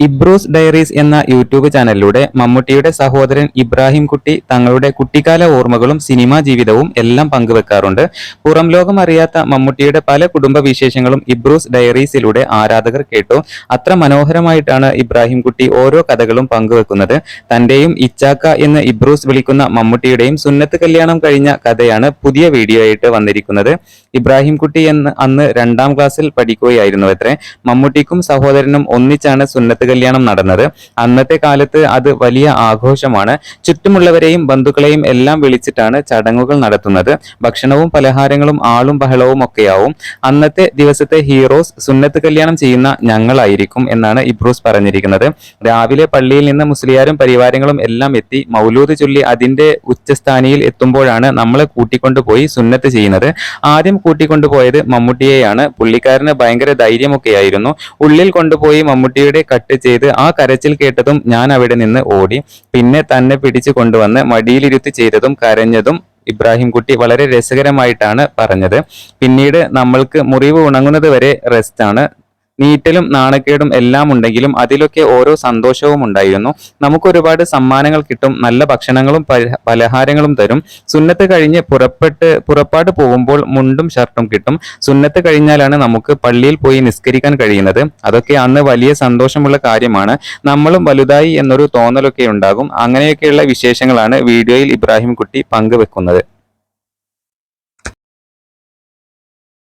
ഇബ്രൂസ് diaries എന്ന YouTube ചാനലിലൂടെ മമ്മൂട്ടിയുടെ സഹോദരൻ ഇബ്രാഹിം കുട്ടി തങ്ങളുടെ കുട്ടിക്കാല ഓർമ്മകളും സിനിമാ ജീവിതവും എല്ലാം പങ്കുവെക്കാറുണ്ട്. പുറം ലോകം അറിയാത്ത മമ്മൂട്ടിയുടെ പല കുടുംബ വിശേഷങ്ങളും ഇബ്രൂസ് ഡയറീസിലൂടെ ആരാധകർ കേട്ടു. അത്ര മനോഹരമായിട്ടാണ് ഇബ്രാഹിം കുട്ടി ഓരോ കഥകളും പങ്കുവെക്കുന്നത്. തന്റെയും ഇച്ചാക്ക എന്ന് ഇബ്രൂസ് വിളിക്കുന്ന മമ്മൂട്ടിയുടെയും സുന്നത്ത് കല്യാണം കഴിഞ്ഞ കഥയാണ് പുതിയ വീഡിയോ ആയിട്ട് വന്നിരിക്കുന്നത്. ഇബ്രാഹിം കുട്ടി എന്ന് അന്ന് രണ്ടാം ക്ലാസ്സിൽ പഠിക്കുകയായിരുന്നു അത്രേ. മമ്മൂട്ടിക്കും സഹോദരനും ഒന്നിച്ചാണ് സുന്നത്ത് കല്യാണം നടന്നത്. അന്നത്തെ കാലത്ത് അത് വലിയ ആഘോഷമാണ്. ചുറ്റുമുള്ളവരെയും ബന്ധുക്കളെയും എല്ലാം വിളിച്ചിട്ടാണ് ചടങ്ങുകൾ നടത്തുന്നത്. ഭക്ഷണവും പലഹാരങ്ങളും ആളും ബഹളവും ഒക്കെയാവും. അന്നത്തെ ദിവസത്തെ ഹീറോസ് സുന്നത്ത് കല്യാണം ചെയ്യുന്ന ഞങ്ങളായിരിക്കും എന്നാണ് ഇബ്രൂസ് പറഞ്ഞിരിക്കുന്നത്. രാവിലെ പള്ളിയിൽ നിന്ന് മുസ്ലിയാരും പരിവാരങ്ങളും എല്ലാം എത്തി മൗലൂദ് ചൊല്ലി അതിന്റെ ഉച്ചസ്ഥാനിയിൽ എത്തുമ്പോഴാണ് നമ്മളെ കൂട്ടിക്കൊണ്ടുപോയി സുന്നത്ത് ചെയ്യുന്നത്. ആദ്യം കൂട്ടിക്കൊണ്ടുപോയത് മമ്മൂട്ടിയെയാണ്. പുള്ളിക്കാരന് ഭയങ്കര ധൈര്യമൊക്കെയായിരുന്നു. ഉള്ളിൽ കൊണ്ടുപോയി മമ്മൂട്ടിയുടെ കട്ട് ചെയ്ത് ആ കരച്ചിൽ കേട്ടതും ഞാൻ അവിടെ നിന്ന് ഓടി. പിന്നെ തന്നെ പിടിച്ചു കൊണ്ടുവന്ന് മടിയിലിരുത്തി ചെയ്തതും കരഞ്ഞതും ഇബ്രാഹിം കുട്ടി വളരെ രസകരമായിട്ടാണ് പറഞ്ഞത്. പിന്നീട് നമ്മൾക്ക് മുറിവ് ഉണങ്ങുന്നത് വരെ റെസ്റ്റാണ് നീറ്റലും നാണക്കേടും എല്ലാം ഉണ്ടെങ്കിലും അതിലൊക്കെ ഓരോ സന്തോഷവും ഉണ്ടായിരുന്നു. നമുക്ക് ഒരുപാട് സമ്മാനങ്ങൾ കിട്ടും നല്ല ഭക്ഷണങ്ങളും പലഹാരങ്ങളും തരും. സുന്നത്ത് കഴിഞ്ഞ് പുറപ്പെട്ട് പുറപ്പാട് പോകുമ്പോൾ മുണ്ടും ഷർട്ടും കിട്ടും. സുന്നത്ത് കഴിഞ്ഞാലാണ് നമുക്ക് പള്ളിയിൽ പോയി നിസ്കരിക്കാൻ കഴിയുന്നത്. അതൊക്കെ അന്ന് വലിയ സന്തോഷമുള്ള കാര്യമാണ്. നമ്മളും വലുതായി എന്നൊരു തോന്നലൊക്കെ ഉണ്ടാകും. അങ്ങനെയൊക്കെയുള്ള വിശേഷങ്ങളാണ് വീഡിയോയിൽ ഇബ്രാഹിം കുട്ടി പങ്കുവെക്കുന്നത്.